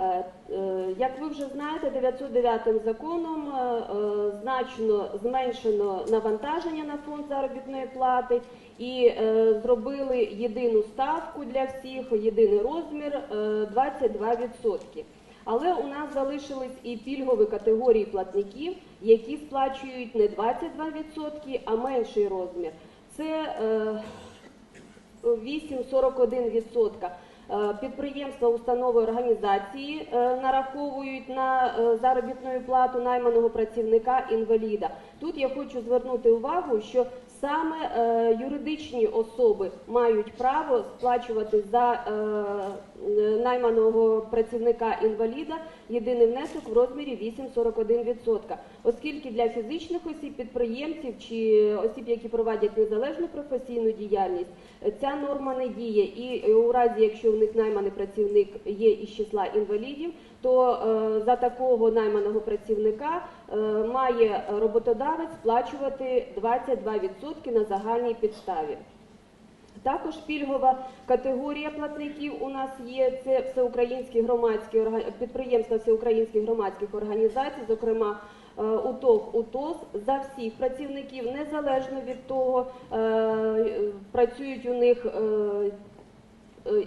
Е, е, Як ви вже знаєте, 909 законом е, значно зменшено навантаження на фонд заробітної плати і зробили єдину ставку для всіх, єдиний розмір е, 22%. Але у нас залишились і пільгові категорії платників, які сплачують не 22%, а менший розмір. Це е, 8,41%. Е, Підприємства, установи, організації е, нараховують на е, заробітну плату найманого працівника інваліда. Тут я хочу звернути увагу, що саме юридичні особи мають право сплачувати за найманого працівника інваліда єдиний внесок в розмірі 8,41%. Оскільки для фізичних осіб, підприємців чи осіб, які проводять незалежну професійну діяльність, ця норма не діє. І у разі, якщо в них найманий працівник є із числа інвалідів, то е, за такого найманого працівника е, має роботодавець сплачувати 22% на загальній підставі. Також пільгова категорія платників у нас є це всеукраїнські громадські підприємства всеукраїнських громадських організацій, зокрема е, УТОГ, УТОС, за всіх працівників, незалежно від того, працюють у них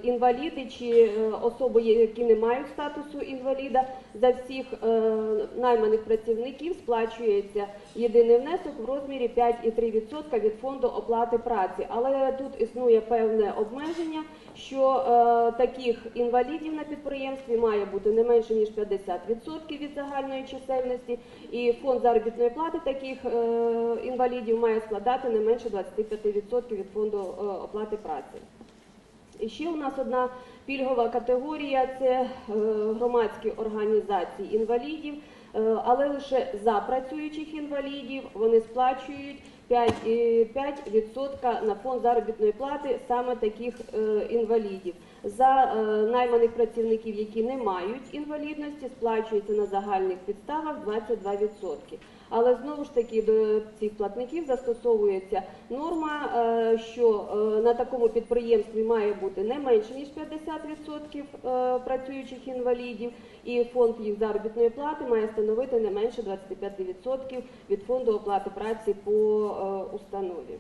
інваліди чи е, особи, які не мають статусу інваліда, за всіх е, найманих працівників сплачується єдиний внесок в розмірі 5,3% від фонду оплати праці. Але тут існує певне обмеження, що е, таких інвалідів на підприємстві має бути не менше ніж 50% від загальної чисельності, і фонд заробітної плати таких е, інвалідів має складати не менше 25% від фонду е, оплати праці. Ще у нас одна пільгова категорія це е, громадські організації інвалідів, е, але лише за працюючих інвалідів вони сплачують 5, е, 5% на фонд заробітної плати саме таких е, інвалідів. За е, найманих працівників, які не мають інвалідності, сплачується на загальних підставах 22%. Але знову ж таки до цих платників застосовується норма, е, що на такому підприємстві має бути не менше ніж 50% е, працюючих інвалідів, і фонд їх заробітної плати має становити не менше 25% від фонду оплати праці по установі.